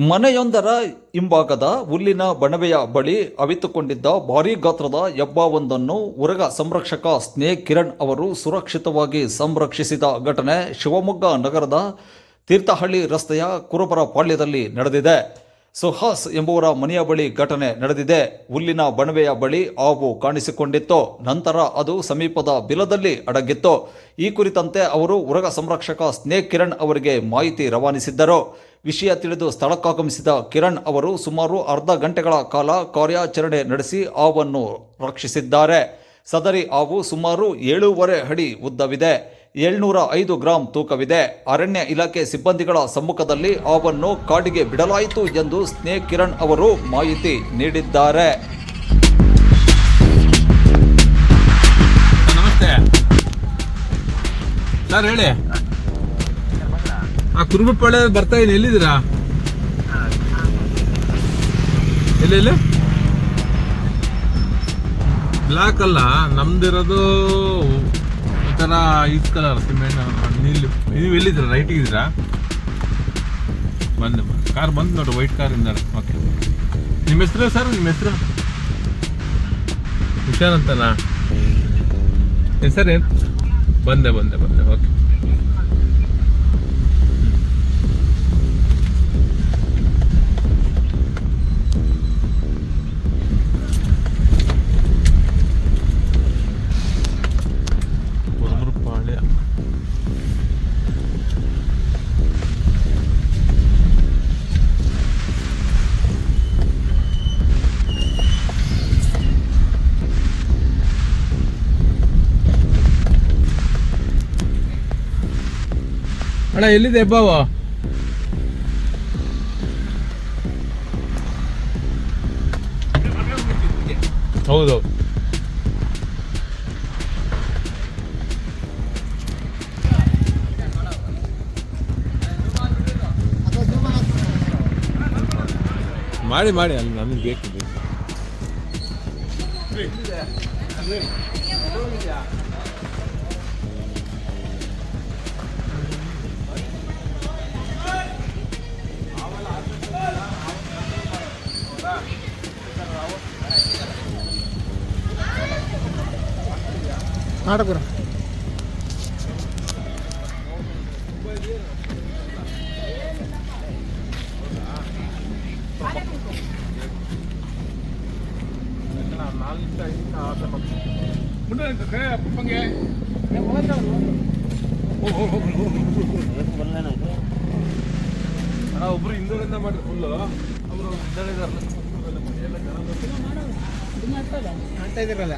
ಮನೆಯೊಂದರ ಹಿಂಭಾಗದ ಹುಲ್ಲಿನ ಬಣವೆಯ ಬಳಿ ಅವಿತುಕೊಂಡಿದ್ದ ಭಾರೀ ಗಾತ್ರದ ಹೆಬ್ಬಾವೊಂದನ್ನು ಉರಗ ಸಂರಕ್ಷಕ ಸ್ನೇಹ್ ಕಿರಣ್ ಅವರು ಸುರಕ್ಷಿತವಾಗಿ ಸಂರಕ್ಷಿಸಿದ ಘಟನೆ ಶಿವಮೊಗ್ಗ ನಗರದ ತೀರ್ಥಹಳ್ಳಿ ರಸ್ತೆಯ ಕುರುಬರ ಪಾಳ್ಯದಲ್ಲಿ ನಡೆದಿದೆ. ಸುಹಾಸ್ ಎಂಬುವರ ಮನೆಯ ಬಳಿ ಘಟನೆ ನಡೆದಿದೆ. ಹುಲ್ಲಿನ ಬಣವೆಯ ಬಳಿ ಹಾವು ಕಾಣಿಸಿಕೊಂಡಿತ್ತು. ನಂತರ ಅದು ಸಮೀಪದ ಬಿಲದಲ್ಲಿ ಅಡಗಿತ್ತು. ಈ ಕುರಿತಂತೆ ಅವರು ಉರಗ ಸಂರಕ್ಷಕ ಸ್ನೇಹ್ ಕಿರಣ್ ಅವರಿಗೆ ಮಾಹಿತಿ ರವಾನಿಸಿದ್ದರು. ವಿಷಯ ತಿಳಿದು ಸ್ಥಳಕ್ಕಾಗಮಿಸಿದ ಕಿರಣ್ ಅವರು ಸುಮಾರು ಅರ್ಧ ಗಂಟೆಗಳ ಕಾಲ ಕಾರ್ಯಾಚರಣೆ ನಡೆಸಿ ಹಾವನ್ನು ರಕ್ಷಿಸಿದ್ದಾರೆ. ಸದರಿ ಹಾವು ಸುಮಾರು ಏಳೂವರೆ ಅಡಿ ಉದ್ದವಿದೆ. ಏಳ್ನೂರ ಐದು ಗ್ರಾಂ ತೂಕವಿದೆ. ಅರಣ್ಯ ಇಲಾಖೆ ಸಿಬ್ಬಂದಿಗಳ ಸಮ್ಮುಖದಲ್ಲಿ ಹಾವನ್ನು ಕಾಡಿಗೆ ಬಿಡಲಾಯಿತು ಎಂದು ಸ್ನೇಹ್ ಕಿರಣ್ ಅವರು ಮಾಹಿತಿ ನೀಡಿದ್ದಾರೆ. ನಮಸ್ತೆ ಸರ್, ಹೇಳಿ. ಆ ಕುರುಬಪಾಳ್ಯ ಬರ್ತಾ ಇದೆ, ಎಲ್ಲಿದ್ದೀರಾ? ಎಲ್ಲಿ ಬ್ಲ್ಯಾಕ್ ಅಲ್ಲ, ನಮ್ದಿರೋದು ಒಂಥರ ಈಸ್ ಕಲರ್ ಸಿಮೆಂಟ್ ನೀಲಿ. ನೀವು ಎಲ್ಲಿದ್ದೀರಾ? ರೈಟ್ ಇದ್ದೀರಾ? ಬಂದು ಕಾರ್ ಬಂದು ನೋಡಿ ವೈಟ್ ಕಾರ್ ಇಂದ ಓಕೆ ನಿಮ್ಮ ಹೆಸರು ಸರ್? ನಿಮ್ಮ ಹೆಸರು? ಹುಷಾರ್ ಅಂತನಾ? ಹೆಸರೇನು? ಬಂದೆ ಬಂದೆ ಬಂದೆ. ಓಕೆ ಅಣ್ಣ ಎಲ್ಲಿದೆ ಹೆಬ್ಬಾವ ಹೌದು. ಮಾಡಿ ಮಾಡಿ ಅಲ್ಲಿ ನನಗೆ ಬೇಕು ನಾನು ಒಬ್ರು ಹಿಂದೂರಿಂದ ಮಾಡಿದ್ರು ಫುಲ್ಲು ಅವರು ಹಿಂದೆ ಮಾಡ್ತಾ ಇದ್ದೀರಲ್ಲ?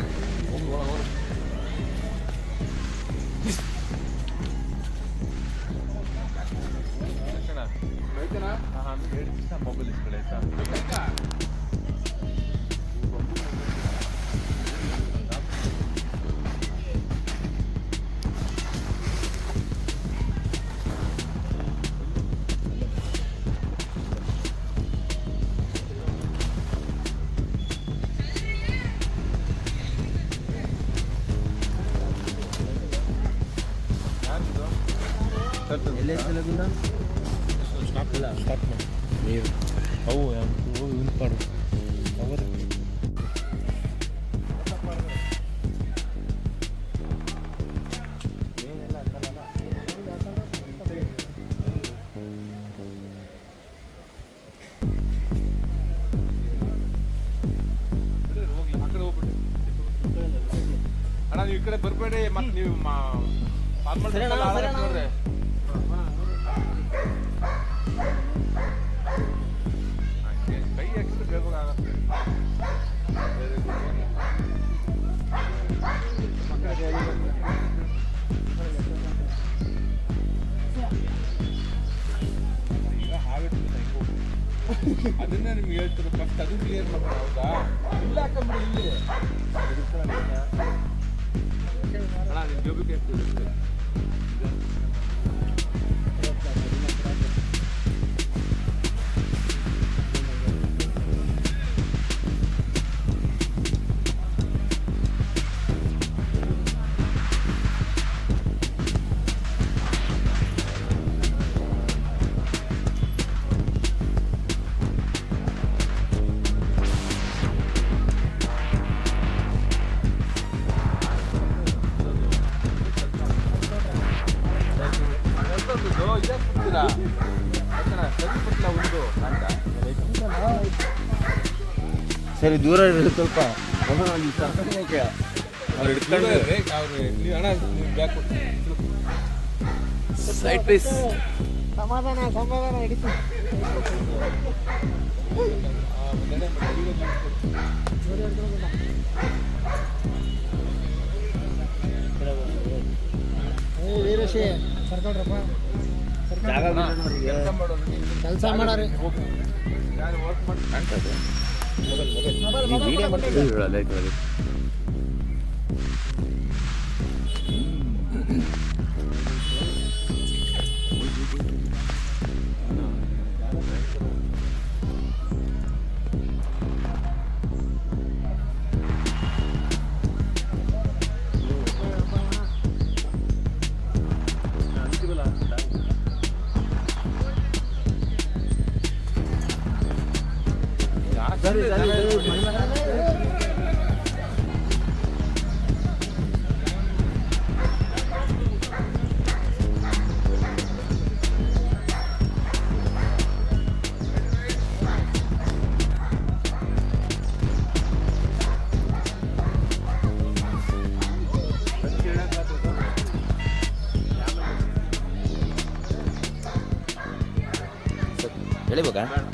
ಮೊಬೈಲ್ ಇಸ್ಕೊಳ್ಳಿ ಆಯ್ತಾ ನೀರು ಅವು ಯಾವ ಪಾಡು ಅವರು ಅಣ್ಣ ನೀವು ಈ ಕಡೆ ಬರಬೇಡಿ ಮತ್ತೆ ನೀವು ನೋಡ್ರಿ ಅದನ್ನೇ ನಿಮ್ಗೆ ಹೇಳ್ತಾರೆ ಫಸ್ಟ್ ಅದು ಕ್ಲಿಯರ್ ಮಾಡೋಣ ಹೌದಾ? ಇಲ್ಲ ಹಾಕೊಂಬಿಡಿ ಇಲ್ಲಿ ಅಣ್ಣ ನಿಮ್ಮ ಜೋಬಿಗೆ ಸರಿ ದೂರ ಇರೋದು ಸ್ವಲ್ಪ ಅವ್ರು ಹಿಡ್ಕೊಂಡು. ಸೈಡ್ ಪ್ಲೀಸ್ ಸಮಾಧಾನ ಸಮಾಧಾನ ಹಿಡಿತು ವೀರೇಶಿ ಕೆಲಸ ಮಾಡಾರಿ. ಈ ವಿಡಿಯೋ ಮಾಡ್ತಿದ್ದೀವಿ ಲೈಕ್ ಮಾಡಿ Thank you. lugar.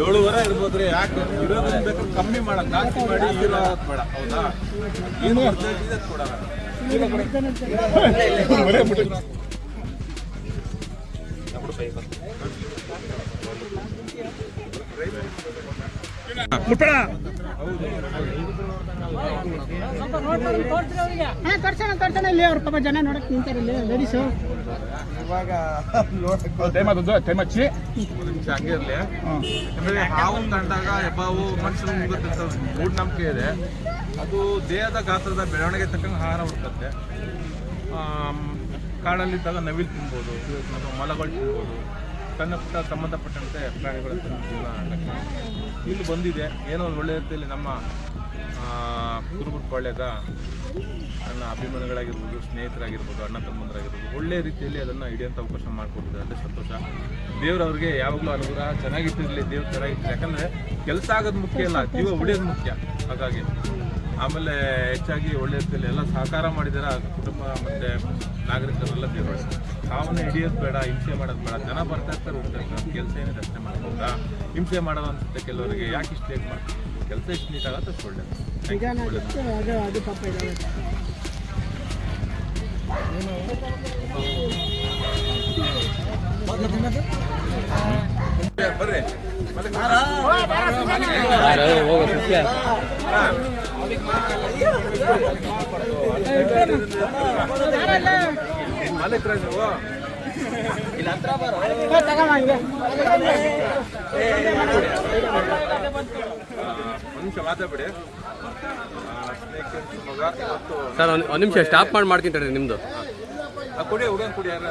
ಏಳುವರೆ ಇರ್ಬೋದ್ರಿ ಯಾಕೆ? ಇರೋದನ್ನ ಕಮ್ಮಿ ಮಾಡ ಜಾಸ್ತಿ ಮಾಡಿ ಬೇಡ ಹೌದಾ? ಏನು ಇಲ್ಲಿ ಅವ್ರ ಪಾಪ ಜನ ನೋಡಕ್ ನಿಂತಾರೆ ಇಲ್ಲಿ ಲೇಡೀಸು ಒಂದು ನಿಮಿಷ ಹಂಗೆ ಇರಲಿ. ಯಾಕಂದ್ರೆ ಹಾವು ಕಂಡಾಗ ಹೆಬ್ಬಾವು ಮನುಷ್ಯನ ಮುಗುತ್ತೆ ಮೂಢನಂಬಿಕೆ ಇದೆ. ಅದು ದೇಹದ ಗಾತ್ರದ ಬೆಳವಣಿಗೆ ತಕ್ಕಂಗೆ ಆಹಾರ ಹುಡುಕತ್ತೆ. ಕಾಡಲ್ಲಿದ್ದಾಗ ನವಿಲು ತಿನ್ಬೋದು ಅಥವಾ ಮೊಲಗಳು ತಿನ್ಬೋದು. ಸಣ್ಣ ಪುಟ್ಟ ಸಂಬಂಧಪಟ್ಟಂತೆ ಪ್ರಾಣಿಗಳ ಜೀವನ. ಇಲ್ಲಿ ಬಂದಿದೆ. ಏನೋ ಒಂದು ಒಳ್ಳೆಯ ರೀತಿಯಲ್ಲಿ ನಮ್ಮ ಕುರುಬುರ್ಪಾಳ್ಯದ ನನ್ನ ಅಭಿಮಾನಿಗಳಾಗಿರ್ಬೋದು, ಸ್ನೇಹಿತರಾಗಿರ್ಬೋದು, ಅಣ್ಣ ತಮ್ಮಂದರಾಗಿರ್ಬೋದು, ಒಳ್ಳೆ ರೀತಿಯಲ್ಲಿ ಅದನ್ನು ಹಿಡಿಯೋಂಥ ಅವಕಾಶ ಮಾಡಿಕೊಟ್ಟಿದ್ದಾರೆ. ಅದೇ ಸಂತೋಷ. ದೇವ್ರವ್ರಿಗೆ ಯಾವಾಗಲೂ ಅನುಗ್ರಹ ಚೆನ್ನಾಗಿಟ್ಟಿರಲಿ ದೇವ್ರು ಚೆನ್ನಾಗಿಟ್ಟಿರಲಿ ಯಾಕಂದರೆ ಕೆಲಸ ಆಗೋದು ಮುಖ್ಯ ಅಲ್ಲ, ಜೀವ ಉಳಿಯೋದು ಮುಖ್ಯ. ಹಾಗಾಗಿ ಆಮೇಲೆ ಹೆಚ್ಚಾಗಿ ಒಳ್ಳೆ ರೀತಿಯಲ್ಲಿ ಎಲ್ಲ ಸಹಕಾರ ಮಾಡಿದಾರೆ ಕುಟುಂಬ ಮತ್ತು ನಾಗರಿಕರೆಲ್ಲ ದೇವರು. ಸಾವನ್ನ ಹಿಡಿಯೋದು ಬೇಡ, ಹಿಂಸೆ ಮಾಡೋದು ಬೇಡ. ಜನ ಬರ್ತಾ ಇರ್ತಾರೆ, ಹೋಗ್ತಾ ಇರ್ತಾರೆ. ಕೆಲಸ ಏನಿದೆ ಅಷ್ಟೇ ಮಾಡ್ಬೋದಾ? ಹಿಂಸೆ ಮಾಡೋದು ಕೆಲವರಿಗೆ ಯಾಕೆ ಇಷ್ಟು ಲೇಟ್ ಮಾಡ್ತಾರೆ? ಕೆಲಸ ಇಷ್ಟು ನೀಟ್ ಆಗುತ್ತೆ ಅಷ್ಟು ಒಳ್ಳೇದು Thank you. ನಿಧಾನ ಒಳ್ಳೇದು ಆಗಿತ್ತು ಅದು ಅದು ಪಾಪ ಇದಾವೆ ಬರ್ರಿ ಮಾಲೀಕ್ರ ನೀವು ಇಲ್ಲಿ ಹತ್ರ ಹಿಂಗೆ ಒಂದು ನಿಮಿಷ ಮಾತಾಡ್ಬಿಡಿ ಸರ್ ಒಂದು ಒಂದು ನಿಮಿಷ ಸ್ಟಾಪ್ ಮಾಡಿ ಮಾಡ್ತೀನಿ ತಡ್ರಿ ನಿಮ್ಮದು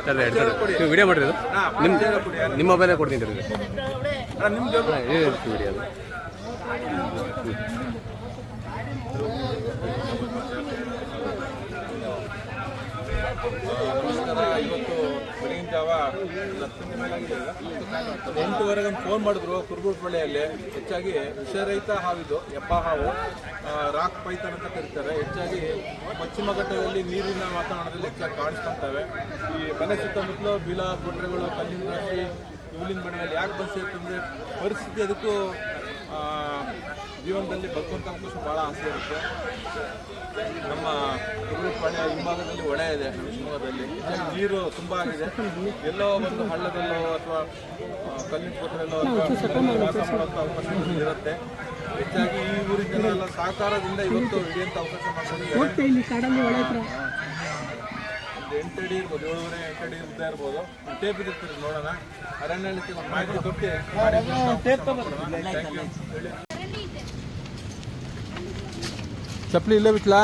ಸರ್ ಎರಡು ಸರ್ ನೀವು ವಿಡಿಯೋ ಮಾಡಿರಿ ಇದು? ಹಾ, ನಿಮ್ಮ ನಿಮ್ಮ ಮೊಬೈಲೇ ಕೊಡ್ತೀನಿ ವಿಡಿಯೋ ನಮಸ್ಕಾರ ಇವತ್ತು ಮೇಲೆ ಎಂಟುವರೆಗೆ ಫೋನ್ ಮಾಡಿದ್ರು ಕುರುಬುರಪಳ್ಳಿಯಲ್ಲಿ ಹೆಚ್ಚಾಗಿ ವಿಷರಹಿತ ಹಾವಿದು ಎಪ್ಪ ಹಾವು ರಾಕ್ ಪೈತನ್ ಅಂತ ಕರೀತಾರೆ. ಹೆಚ್ಚಾಗಿ ಪಶ್ಚಿಮ ಘಟ್ಟದಲ್ಲಿ ನೀರಿನ ವಾತಾವರಣದಲ್ಲಿ ಹೆಚ್ಚಾಗಿ ಕಾಣಿಸ್ಕೊಳ್ತವೆ ಈ ಮನೆ ಸುತ್ತಮುತ್ತಲು ಬಿಲ ಗುಡ್ರೆಗಳು ಕಲ್ಲಿನ ರಾಶಿ, ಇವುಲಿನ ಮನೆಯಲ್ಲಿ ಯಾಕೆ ಬಂದಿರುತ್ತೆ ಅಂದರೆ ಪರಿಸ್ಥಿತಿ ಅದಕ್ಕೂ ಜೀವನದಲ್ಲಿ ಬದುಕುವಂಥ ಅವಕಾಶ ಭಾಳ ಆಸೆ ಇರುತ್ತೆ. ನಮ್ಮ ಕುರುಪಾಳ್ಯ ಹಿಂಭಾಗದಲ್ಲಿ ಒಣ ಇದೆ ನಮ್ಮ ಶಿವಮೊಗ್ಗದಲ್ಲಿ ನೀರು ತುಂಬ ಆಗಿದೆ. ಎಲ್ಲೋ ಒಂದು ಹಳ್ಳದಲ್ಲೋ ಅಥವಾ ಕಲ್ಲಿನ ಪತ್ರಲ್ಲೋ ಅಥವಾ ವಾಸ ಮಾಡುವಂಥ ಅವಕಾಶ ಇರುತ್ತೆ. ಹೆಚ್ಚಾಗಿ ಈ ಊರಿನ ಜನ ಎಲ್ಲ ಸಹಕಾರದಿಂದ ಇವತ್ತು ಹಿಡಿಯುವಂಥ ಅವಕಾಶ ಮಾಡ್ಕೊಂಡಿದ್ದಾರೆ. ಎಂಟು ಅಡಿ ಇರ್ಬೋದು ಏಳುವರೆ ಎಂಟು ಅಡಿ ಉದ್ದ ಇರ್ಬೋದು. ಟೇಪ್ ಇರುತ್ತೆ ನೋಡೋಣ. ಅರಣ್ಯ ಒಂದು ಮಾಹಿತಿ ಕೊಟ್ಟು ಥ್ಯಾಂಕ್ ಯು ಹೇಳಿ ಚಪ್ಪಲಿ ಇಲ್ಲೇ ಬಿಟ್ಲಾ?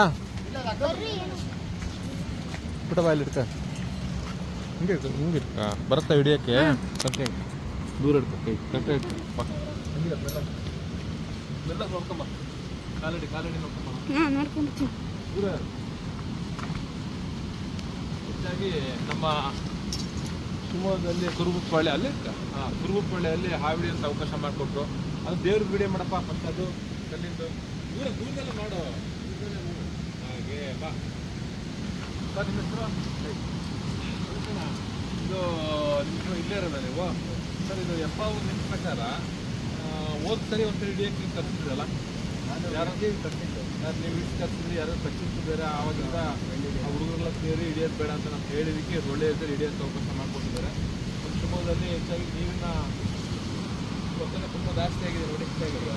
ಪುಟ ಬಾಯಲ್ಲಿ ಇರ್ತಾ ಹಿಂಗೆ ಹಿಂಗೆ ಇರ್ತ. ಬರುತ್ತಾ ಹಿಡಿಯೋಕ್ಕೆ? ಕಟ್ಟೆ ದೂರ ಇಡ್ತ ಕೈ ಕಟ್ಟೆ. ಮೆಲ್ಲ ನೋಡ್ಕೊಂಬ. ಕಾಲಡಿ ಕಾಲಡಿ ನೋಡ್ಕೊಂಬ. ದೂರ. ಹೆಚ್ಚಾಗಿ ನಮ್ಮ ಶಿವಮೊಗ್ಗದಲ್ಲಿ ಕುರುಗುಪ್ಪಳ್ಳಿ ಅಲ್ಲಿ ಹಾಂ ಕುರುಬುಪಾಳ್ಯಲ್ಲಿ ಹಾವಿಡಿ ಅಂತ ಅವಕಾಶ ಮಾಡಿಕೊಟ್ರು. ಅದು ದೇವ್ರ ವಿಡಿಯೋ ಮಾಡಪ್ಪ ಫಸ್ಟ್ ಅದು ಕಲ್ಲಿಂದು ದೂರ ದೂರದಲ್ಲೇ ಮಾಡು. ಹಾಗೆ ಬಾ. ನಿಮ್ಮ ಹೆಸರು? ಇದು ನಿಮ್ಮ ಇಲ್ಲೇ ಸರ್ ಇದು ಎಪ್ಪ ನಿಮ್ಮ ಪ್ರಕಾರ ಹೋದ್ ಸರಿ ಒಂದು ಸರಿ ಹಿಡಿಯೋಕೆ ನೀವು ಕರ್ಸಿದ್ರಲ್ಲ? ಯಾರು? ಯಾರು ನೀವು ಇಷ್ಟು ಕರ್ಸಿದ್ರಿ ಯಾರು ಕಚ್ಚಿತ್ತು ಬೇರೆ ಆವಾಗಿಂದ ಆ ಹುಡುಗರೆಲ್ಲ ಸೇರಿ ಹಿಡಿಯೋದು ಬೇಡ ಅಂತ ನಾವು ಹೇಳಿದಕ್ಕೆ ಇದು ಒಳ್ಳೆ ಇದ್ದರೆ ಹಿಡಿಯೋಕ್ಕೆ ಅವಕಾಶ ಮಾಡಿಕೊಟ್ಟಿದ್ದಾರೆ. ಶಿವಮೊಗ್ಗದಲ್ಲಿ ಹೆಚ್ಚಾಗಿ ನೀರಿನ ಒತ್ತಡ ತುಂಬ ಜಾಸ್ತಿ ಆಗಿದೆ ನೋಡಿ ಹೆಚ್ಚಾಗಿದೆ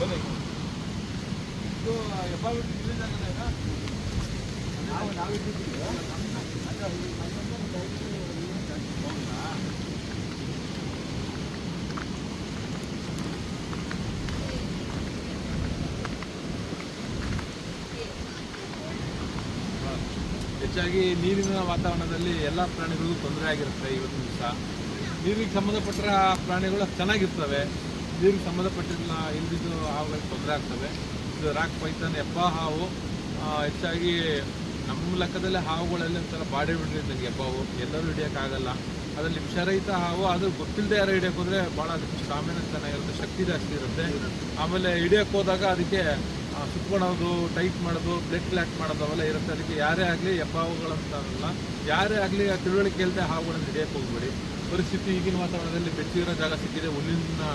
ಬನ್ನಿ ಇದು ನಾವು ಹೆಚ್ಚಾಗಿ ನೀರಿನ ವಾತಾವರಣದಲ್ಲಿ ಎಲ್ಲ ಪ್ರಾಣಿಗಳಿಗೂ ತೊಂದರೆ ಆಗಿರುತ್ತೆ ಇವತ್ತು ದಿವಸ. ನೀರಿಗೆ ಸಂಬಂಧಪಟ್ಟ ಪ್ರಾಣಿಗಳು ಚೆನ್ನಾಗಿರ್ತವೆ. ನೀರಿಗೆ ಸಂಬಂಧಪಟ್ಟಿಲ್ಲ ಇಲ್ದಿದ್ದು ಆವಾಗ ತೊಂದರೆ ಆಗ್ತವೆ. ರಾಕ್ ಪೈಥಾನ್ ಹೆಬ್ಬ ಹಾವು ಹೆಚ್ಚಾಗಿ ನಮ್ಮ ಲೆಕ್ಕದಲ್ಲೇ ಹಾವುಗಳಲ್ಲಿ ಒಂಥರ ಬಾಡಿ ಇದ್ದಂಗೆ ಎಬ್ಬಾವು. ಎಲ್ಲರೂ ಹಿಡಿಯೋಕ್ಕಾಗಲ್ಲ ಅದರಲ್ಲಿ ವಿಷರಹಿತ ಹಾವು ಅದು ಗೊತ್ತಿಲ್ಲದೆ ಯಾರು ಹಿಡಿಯೋಕೆ ಹೋದರೆ ಭಾಳ ಅದಕ್ಕೆ ಚೆನ್ನಾಗಿರುತ್ತೆ ಶಕ್ತಿ ಜಾಸ್ತಿ ಇರುತ್ತೆ. ಆಮೇಲೆ ಹಿಡಿಯೋಕೆ ಹೋದಾಗ ಅದಕ್ಕೆ ಆ, ಸುತ್ಕೊಳೋದು ಟೈಟ್ ಮಾಡೋದು ಬ್ಲಡ್ ಕ್ಲಾಟ್ ಮಾಡೋದು ಅವೆಲ್ಲ ಇರುತ್ತೆ. ಅದಕ್ಕೆ ಯಾರೇ ಆಗಲಿ ಎಬ್ಬಾವುಗಳಂತ ಅಲ್ಲ ಯಾರೇ ಆಗಲಿ ತಿಳುವಳಿಕೆ ಇಲ್ಲದೆ ಹಾವುಗಳನ್ನು ಹಿಡಿಯೋಕೆ ಹೋಗ್ಬೇಡಿ. ಪರಿಸ್ಥಿತಿ ಈಗಿನ ವಾತಾವರಣದಲ್ಲಿ ಬೆಚ್ಚಿರೋ ಜಾಗ ಸಿಕ್ಕಿದೆ. ಹುಲ್ಲಿನ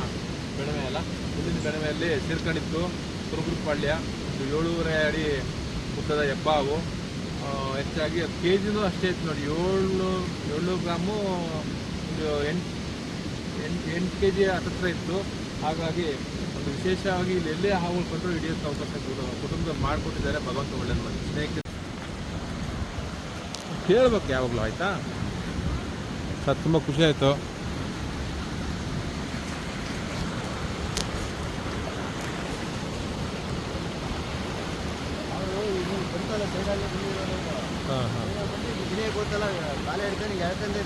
ಬೆಳವೆ ಅಲ್ಲ ಹುಲ್ಲಿನ ಬೆಳವೆಯಲ್ಲಿ ಸೇರ್ಕೊಂಡಿತ್ತು ಕುರುಬುರುಪಾಳ್ಯ ಒಂದು ಏಳೂವರೆ ಅಡಿ ಉದ್ದದ ಹೆಬ್ಬಾವು ಹೆಚ್ಚಾಗಿ ಕೆ ಜಿನೂ ಅಷ್ಟೇ ಇತ್ತು ನೋಡಿ. ಏಳು ಏಳು ಗ್ರಾಮು ಒಂದು ಎಂಟು ಎಂಟು ಎಂಟು ಕೆ ಜಿ ಹತ್ತಿರ ಇತ್ತು. ಹಾಗಾಗಿ ಒಂದು ವಿಶೇಷವಾಗಿ ಇಲ್ಲಿ ಎಲ್ಲೇ ಹಾವು ಕೊಟ್ಟರು ಹಿಡಿಯೋಕ್ಕೆ ಅವಕಾಶ ಕುಟುಂಬದವ್ರು ಮಾಡಿಕೊಟ್ಟಿದ್ದಾರೆ ಭಗವಂತ ಒಳ್ಳೆ ಮಾಡಿ ಸ್ನೇಹಿತರು. ಕೇಳ್ಬೇಕು ಯಾವಾಗಲೂ, ಆಯಿತಾ? ಸರ್, ತುಂಬ ಖುಷಿ ಆಯಿತು ಹಾಂ ಹಾಂ ಗೊತ್ತಲ್ಲ ಹಿಡ್ಕೊಂಡು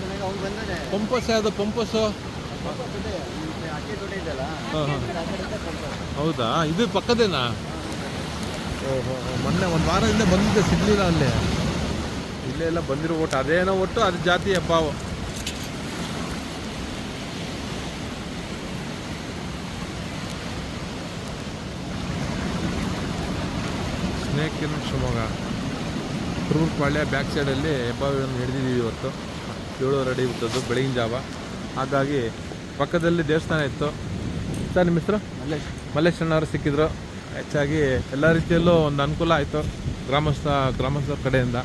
ನನಗೆ ಅವ್ನು ಬಂದಾನೆ ಪಂಪಸ್ ಯಾವುದು ಪಂಪಸ್ಸು ಅಕ್ಕಿ ದೊಡ್ಡ ಇದೆಯಲ್ಲ ಹಾಂ ಹಾಂ. ಆ ಕಡೆಯಿಂದ ಸ್ವಲ್ಪ ಹೌದಾ? ಇದು ಪಕ್ಕದೇನಾ? ಓಹೋ ಮೊನ್ನೆ ಒಂದು ವಾರದಿಂದ ಬಂದಿದ್ದೆ ಸಿಗ್ಲಿಲ್ಲ ಅಲ್ಲಿ. ಇಲ್ಲೇ ಎಲ್ಲ ಬಂದಿರೋ ಒಟ್ಟು ಅದೇನೋ ಒಟ್ಟು ಅದು ಜಾತಿ ಹಬ್ಬವು ಸ್ನೇಕ್ ಇನ್ನು ಶಿವಮೊಗ್ಗ. ಕುರುಬುರಪಾಳ್ಯ ಬ್ಯಾಕ್ ಸೈಡಲ್ಲಿ ಹೆಬ್ಬಾವಿಯನ್ನು ಹಿಡಿದಿದ್ದೀವಿ ಇವತ್ತು. ಏಳುವರೆ ಅಡಿ ಇರ್ತದ್ದು ಬೆಳಗಿನ ಜಾವ. ಹಾಗಾಗಿ ಪಕ್ಕದಲ್ಲಿ ದೇವಸ್ಥಾನ ಇತ್ತು. ಸರ್ ನಿಮ್ಮ ಹೆಸರು? ಮಲ್ಲೇಶ್. ಮಲ್ಲೇಶಣ್ಣವರು ಸಿಕ್ಕಿದ್ರು. ಹೆಚ್ಚಾಗಿ ಎಲ್ಲ ರೀತಿಯಲ್ಲೂ ಒಂದು ಅನುಕೂಲ ಆಯಿತು ಗ್ರಾಮಸ್ಥ ಗ್ರಾಮಸ್ಥರ ಕಡೆಯಿಂದ.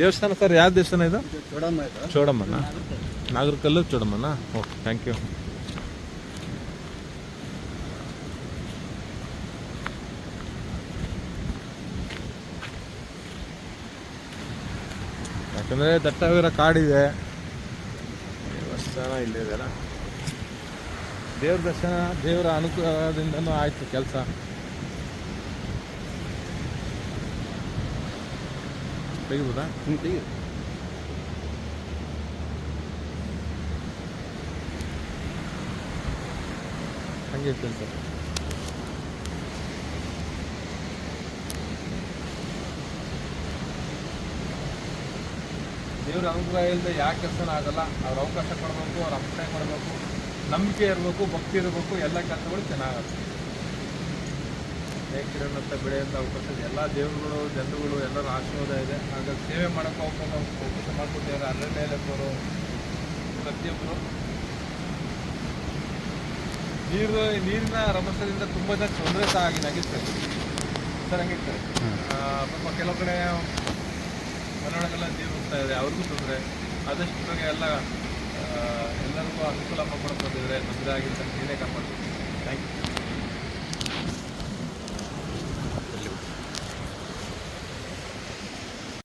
ದೇವಸ್ಥಾನ ಸರ್ ಯಾವ ದೇವಸ್ಥಾನ ಇದು? ಚೋಡಮ್ಮನ? ನಾಗರಕಲ್ಲು ಚೋಡಮ್ಮನ? ಓಕೆ ಥ್ಯಾಂಕ್ ಯು ಯಾಕಂದರೆ ದಟ್ಟವಿರೋ ಕಾಡಿದೆ. ದೇವಸ್ಥಾನ ಇಲ್ಲೇ ಇದೆ ದೇವ್ರ ದರ್ಶನ ದೇವರ ಅನುಕೂಲದಿಂದನೂ ಆಯಿತು ಕೆಲಸ. ತೆಗಿಬೋದಾ? ಹ್ಞೂ ತೆಗಿ. ಹಂಗೆ ಇರ್ತೇನೆ ದೇವ್ರ ಅನುಗ್ರಹ ಇಲ್ಲದೆ ಯಾವ ಕೆಲಸನ ಆಗಲ್ಲ. ಅವ್ರ ಅವಕಾಶ ಕೊಡಬೇಕು ಅವ್ರ ಅಭಿಪ್ರಾಯ ಕೊಡಬೇಕು ನಂಬಿಕೆ ಇರಬೇಕು ಭಕ್ತಿ ಇರಬೇಕು ಎಲ್ಲ ಕೆಲಸಗಳು ಚೆನ್ನಾಗುತ್ತೆ. ಕಿರಣ್ ಅಂತ ಬೆಳೆಯುವಂಥ ಅವಕಾಶ ಇದೆ. ಎಲ್ಲ ದೇವರುಗಳು ಜನರುಗಳು ಎಲ್ಲರ ಆಶೀರ್ವಾದ ಇದೆ. ಹಾಗಾಗಿ ಸೇವೆ ಮಾಡೋಕ್ಕೆ ಅವಕಾಶ ಅವಕಾಶ ಮಾಡಿಕೊಟ್ಟಿದ್ದಾರೆ. ಮೇಲೆ ಬರೋ ಪ್ರತಿಯೊಬ್ಬರು ನೀರು ನೀರಿನ ರಭಸದಿಂದ ತುಂಬ ಜನ ತೊಂದರೆ ಸಹ ಆಗಿ ಆಗಿರ್ತಾರೆ ಸರ್ ಹಂಗಿರ್ತಾರೆ. ಆ, ಪಾಪ ಕೆಲವು ಕಡೆ ಮನೆಯೊಳಗೆಲ್ಲ ನೀರು ಹೋಗ್ತಾ ಇದೆ. ಅವ್ರಿಗೂ ತೊಂದರೆ. ಆದಷ್ಟು ಬೇಗ ಎಲ್ಲ ಎಲ್ಲರಿಗೂ ಅನುಕೂಲ ಮಾಡ್ಕೊಂಡು ಬಂದಿದ್ರೆ ತೊಂದರೆ ಆಗಿರ್ತಾರೆ ನೀರೇ ಕಾಪಾಡ್ತೀವಿ